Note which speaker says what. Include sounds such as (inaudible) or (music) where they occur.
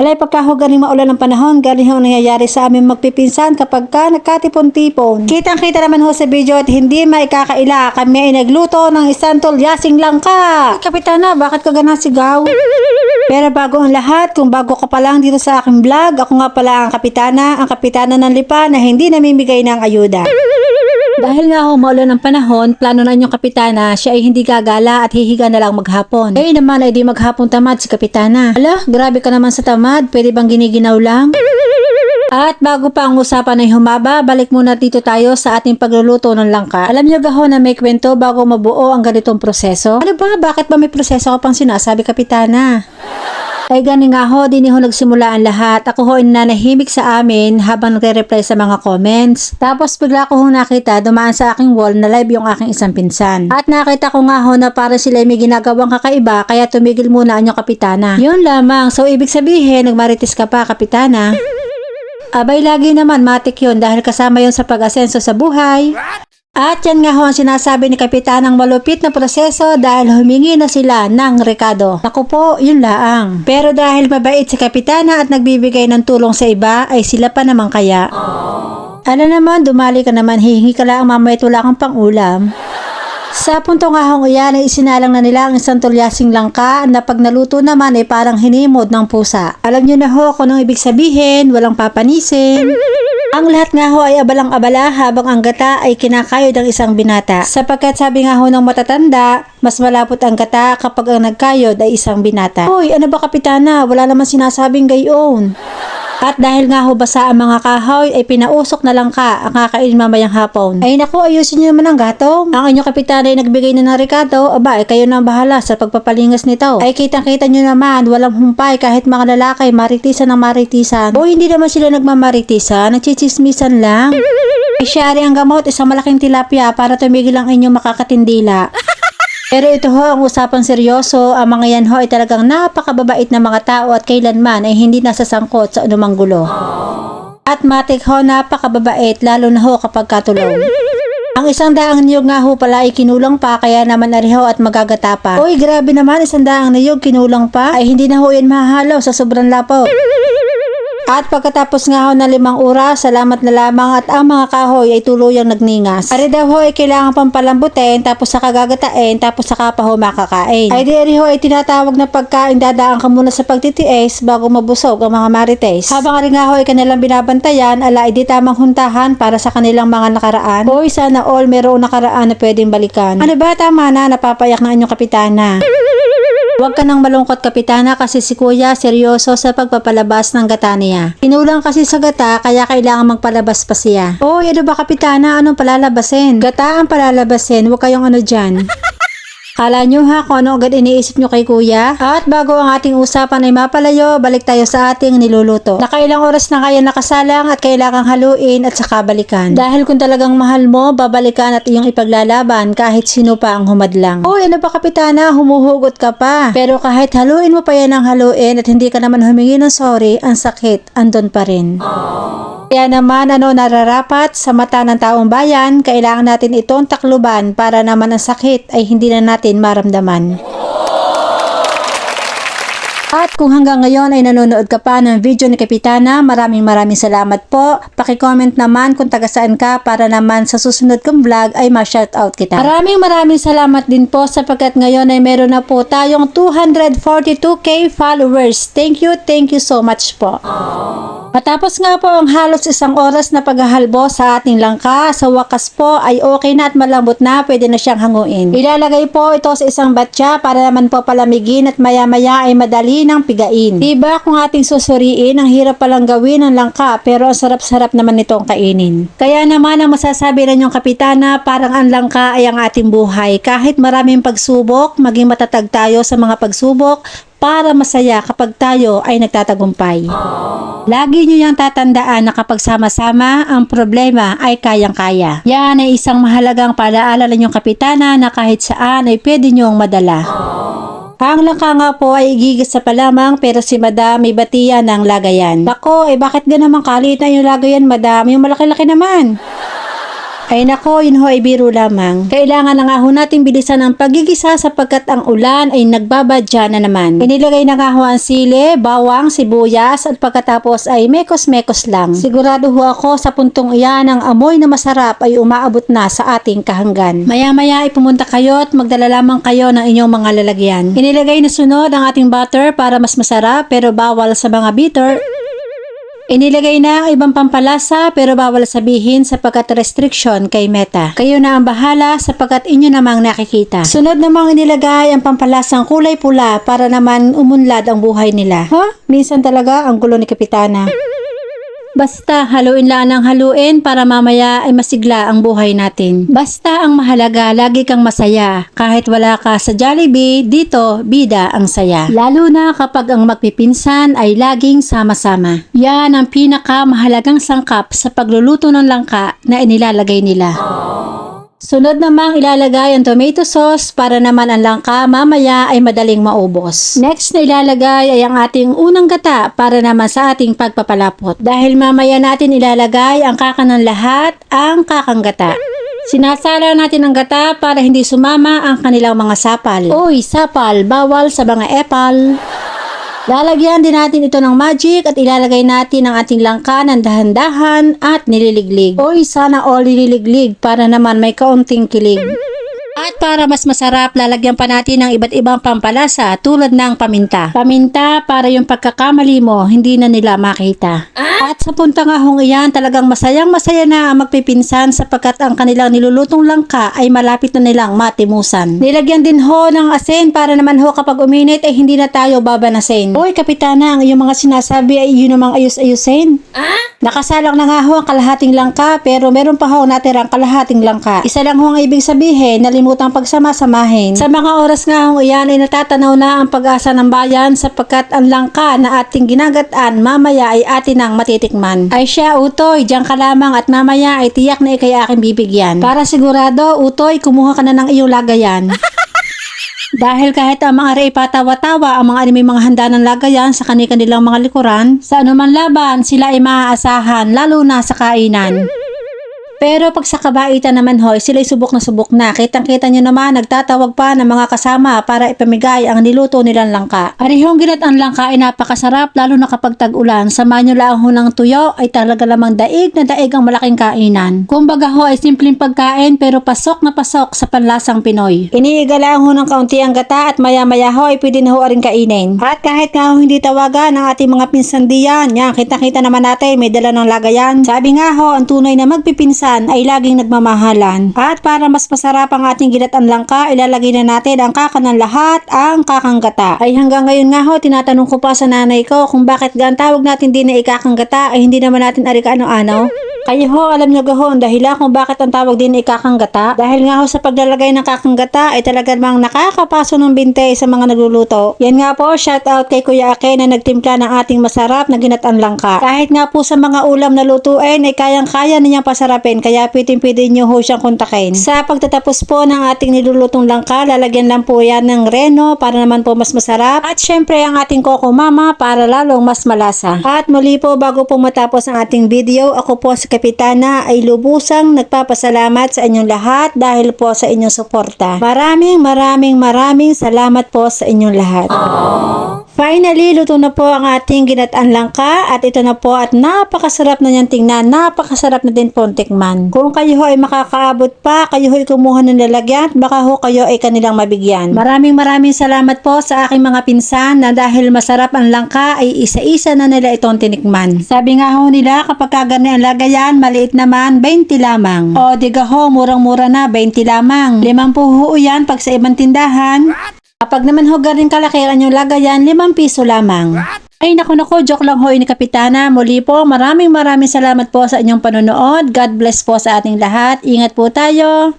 Speaker 1: Alay pagkaho galing maulan ng panahon, galing ho nangyayari sa aming magpipinsan kapag ka nagkatipon-tipon. Kitang-kita naman ho sa video at hindi maikakaila, kami ay nagluto ng isang tulyasing langka. Kapitana, bakit ka ganang sigaw? Pero bago ang lahat, kung bago ka pa lang dito sa aking vlog, ako nga pala ang kapitana, ang kapitana ng lipa na hindi namimigay ng ayuda. Dahil nga ho maulan ng panahon, plano na inyong kapitana, siya ay hindi gagala at hihiga na lang maghapon. Eh naman ay di maghapon tamad si kapitana. Ala, grabe ka naman sa tamad, pwede bang giniginaw lang? At bago pa ang usapan ay humaba, balik muna dito tayo sa ating pagluluto ng langka. Alam niyo gaho na may kwento bago mabuo ang ganitong proseso? Ano ba? Bakit ba may proseso ka pang sinasabi, kapitana? Ay gani nga ho, din ho nagsimula ang lahat. Ako ho nanahimik sa amin habang nagre-reply sa mga comments. Tapos bigla ko ho nakita dumaan sa aking wall na live yung aking isang pinsan. At nakita ko nga ho na para sila may ginagawang kakaiba kaya tumigil muna ang inyong kapitana. Yun lamang. So ibig sabihin, nagmarites ka pa kapitana. Abay lagi naman matik yun dahil kasama yun sa pag-asenso sa buhay. At yan nga ho ang sinasabi ni Kapitan ng malupit na proseso dahil humingi na sila ng rekado. Naku po, yun laang. Pero dahil mabait si Kapitana at nagbibigay ng tulong sa iba, ay sila pa naman kaya. Ano naman, dumali ka naman, hihingi ka lang mamaya wala kang pang-ulam. Sa punto nga hong iyan ay isinalang na nila ang isang tulyasing langka na pag naluto naman ay parang hinimod ng pusa. Alam nyo na ho kung anong ibig sabihin, walang papanisin. Ang lahat nga ho ay abalang-abala habang ang gata ay kinakayod ng isang binata. Sapagkat sabi nga ho ng matatanda, mas malapot ang gata kapag ang nagkayod ay isang binata. Uy, ano ba kapitana? Wala naman sinasabing gayon. At dahil nga ho basa ang mga kahoy ay pinausok na lang ka ang kakainin mamayang hapon. Ay naku, ayusin nyo naman ang gatong. Ang inyong kapitan ay nagbigay na ng rekado, aba ay kayo na ang bahala sa pagpapalingas nito. Ay kitang-kita nyo naman, walang humpay kahit mga lalaki maritisan ng maritisan. O hindi naman sila nagmamaritisan, nagchichismisan lang. Ay syari ang gamot, isang malaking tilapia para tumigil ang inyong makakatindila. Pero ito ho ang usapang seryoso, ang mga yan ho ay talagang napakababait na mga tao at kailanman ay hindi nasasangkot sa anumang gulo. At matik ho napakababait lalo na ho kapag katulong. Ang isang daang niyog nga ho pala ay kinulang pa kaya naman nariho at magagata pa. Uy grabe naman isang daang niyog kinulang pa ay hindi na ho yan mahahalaw sa sobrang lapo. At pagkatapos nga ho ng limang oras, salamat na lamang at ang mga kahoy ay tuluyang nagningas. Ari daw ho ay kailangan pampalambutin, tapos saka gagatain, tapos saka pa ho makakain. Ay di ari ho ay tinatawag na pagkain dadaan ka muna sa pagtitiis bago mabusog ang mga marites. Habang ari nga ho ay kanilang binabantayan, ala ay di tamang huntahan para sa kanilang mga nakaraan. Hoy, sana all mayroong nakaraan na pwedeng balikan. Ano ba tama na napapayak na inyong kapitana? Huwag ka nang malungkot kapitana kasi si kuya seryoso sa pagpapalabas ng gata niya. Kinulang kasi sa gata kaya kailangan magpalabas pa siya. Oy, ano ba kapitana? Anong palalabasin? Gata ang palalabasin. Huwag kayong ano dyan. (laughs) Kala nyo ha kung ano agad iniisip nyo kay kuya? At bago ang ating usapan ay mapalayo, balik tayo sa ating niluluto. Nakailang oras na kaya nakasalang at kailangang haluin at saka balikan. Dahil kung talagang mahal mo, babalikan at iyong ipaglalaban kahit sino pa ang humadlang. Uy, ano ba kapitana? Humuhugot ka pa. Pero kahit haluin mo pa yan ang haluin at hindi ka naman humingi ng sorry, ang sakit andon pa rin. Kaya naman ano nararapat sa mata ng taong bayan, kailangan natin itong takluban para naman ang sakit ay hindi na natin maramdaman. At kung hanggang ngayon ay nanonood ka pa ng video ni Kapitana, maraming maraming salamat po. Pakicomment naman kung taga saan ka para naman sa susunod kong vlog ay ma-shoutout kita. Maraming maraming salamat din po sapagkat ngayon ay meron na po tayong 242k followers. Thank you, thank you so much po. Matapos nga po ang halos isang oras na paghahalbo sa ating langka, sa wakas po ay okay na at malambot na, pwede na siyang hanguin. Ilalagay po ito sa isang batya para naman po palamigin at maya-maya ay madali ng pigain. Diba kung ating susuriin, ang hirap palang gawin ng langka pero ang sarap-sarap naman nitong kainin. Kaya naman ang masasabi na yung kapitana, parang ang langka ay ang ating buhay. Kahit maraming pagsubok, maging matatag tayo sa mga pagsubok, para masaya kapag tayo ay nagtatagumpay. Lagi nyo yung tatandaan na kapag sama-sama, ang problema ay kayang-kaya. Yan ay isang mahalagang palaala ng inyong kapitana na kahit saan ay pwede nyong madala. Ang langka po ay igigis sa palamang pero si madam may batiya ng lagayan. Bako, eh bakit ganun naman kalit na yung lagayan madam? Yung malaki-laki naman. Ay nako, yun ho ay biro lamang. Kailangan na nga ho natin bilisan ang pagigisa sapagkat ang ulan ay nagbabadya na naman. Inilagay na nga ho ang sili, bawang, sibuyas at pagkatapos ay mekos-mekos lang. Sigurado ho ako sa puntong iyan ang amoy na masarap ay umaabot na sa ating kahanggan. Maya-maya ay pumunta kayo at magdala lamang kayo ng inyong mga lalagyan. Inilagay na sunod ang ating butter para mas masarap pero bawal sa mga bitter. Inilagay na ang ibang pampalasa pero bawal sabihin sapagkat restriction kay Meta. Kayo na ang bahala sapagkat inyo namang nakikita. Sunod namang inilagay ang pampalasang kulay pula para naman umunlad ang buhay nila. Ha? Minsan talaga ang gulo ni Kapitana. Basta haluin lang ng haluin para mamaya ay masigla ang buhay natin. Basta ang mahalaga, lagi kang masaya. Kahit wala ka sa Jollibee, dito, bida ang saya. Lalo na kapag ang magpipinsan ay laging sama-sama. Yan ang pinakamahalagang sangkap sa pagluluto ng langka na inilalagay nila. Sunod namang ilalagay ang tomato sauce para naman ang langka mamaya ay madaling maubos. Next na ilalagay ay ang ating unang gata para naman sa ating pagpapalapot. Dahil mamaya natin ilalagay ang kaka lahat, ang kakang gata. Sinasala natin ang gata para hindi sumama ang kanilang mga sapal. Uy, sapal, bawal sa mga epal. Lalagyan din natin ito ng magic at ilalagay natin ang ating langka ng dahan-dahan at nililiglig. Oy, sana all nililiglig para naman may kaunting kilig. At para mas masarap, lalagyan pa natin ng iba't ibang pampalasa tulad ng paminta. Paminta para yung pagkakamali mo, hindi na nila makita. At sa punta nga hong iyan, talagang masayang masaya na ang magpipinsan sapagkat ang kanilang nilulutong langka ay malapit na nilang matimusan. Nilagyan din ho ng asin para naman ho kapag uminit ay hindi na tayo babanasin. Uy, kapitana, ang iyong mga sinasabi ay yun namang ayus-ayusin. Nakasalang na nga ho ang kalahating langka pero meron pa ho natirang kalahating langka. Isa lang ho ang ibig sabihin, nalimutang pagsama-samahin. Sa mga oras nga ho iyan ay natatanaw na ang pag-asa ng bayan sapagkat ang langka na ating ginagataan mamaya ay atin ang matitikman. Ay siya, Utoy, diyan ka lamang at mamaya ay tiyak na ikay aking bibigyan. Para sigurado, Utoy, kumuha ka na ng iyong lagayan. (laughs) Dahil kahit ang mga rey patawa-tawa ang mga anime mga handa ng lagayan sa kanilang mga likuran, sa anuman laban sila ay maaasahan lalo na sa kainan. Pero pag sa kabaitan naman hoy, sila'y subok na subok na. Kitang-kita nyo naman, nagtatawag pa ng mga kasama para ipamigay ang niluto nilang langka. Arihong ginat ang langka ay napakasarap lalo na kapag tag-ulan. Samahan nyo lang ng tuyo ay talaga lamang daig na daig ang malaking kainan. Kumbaga ho ay simpleng pagkain pero pasok na pasok sa panlasang Pinoy. Iniiga lang ho ng kaunti ang gata at maya-maya ho ay pwede na ho rin kainin. At kahit nga ho hindi tawagan ng ating mga pinsan diyan, yan, kita-kita naman natin may dala ng lagayan. Sabi nga ho, ang tunay na magpipinsan ay laging nagmamahalan. At para mas masarap ang ating ginatan langka, ilalagay na natin ang kaka ng lahat, ang kakang gata. Ay hanggang ngayon nga ho, tinatanong ko pa sa nanay ko kung bakit gan tawag natin din na ikakang gata ay hindi naman natin arika ano-ano. Kayo ho, alam nyo ho, ang dahilan kung bakit ang tawag din ay kakanggata. Dahil nga ho sa paglalagay ng kakanggata ay talaga namang nakakapaso ng binte sa mga nagluluto. Yan nga po, shout out kay Kuya Ake na nagtimpla ng ating masarap na ginatan langka. Kahit nga po sa mga ulam na lutuin ay kayang-kaya ninyang pasarapin kaya pwedeng-pwede nyo ho siyang kontakin. Sa pagtatapos po ng ating nilulutong langka, lalagyan lang po yan ng reno para naman po mas masarap. At syempre ang ating Coco Mama para lalong mas malasa. At muli po bago po matapos ang ating video, ako po si Kapitana ay lubusang nagpapasalamat sa inyong lahat dahil po sa inyong suporta. Maraming maraming maraming salamat po sa inyong lahat. Finally, luto na po ang ating ginataan langka at ito na po at napakasarap na niyang tingnan, napakasarap na din po ang tikman. Kung kayo ay makakaabot pa, kayo ay kumuha ng lalagyan at baka ho kayo ay kanilang mabigyan. Maraming maraming salamat po sa aking mga pinsan na dahil masarap ang langka ay isa-isa na nila itong tinikman. Sabi nga ho nila kapag kagani ang lagayan, maliit naman, 20 lamang. O diga ho, murang-mura na, 20 lamang. Limang po ho yan pag sa ibang tindahan. Kapag naman ho galing kalaki ang inyong lagayan, 5 piso lamang. Ay naku naku, joke lang ho ni Kapitana. Muli po, maraming maraming salamat po sa inyong panonood. God bless po sa ating lahat. Ingat po tayo.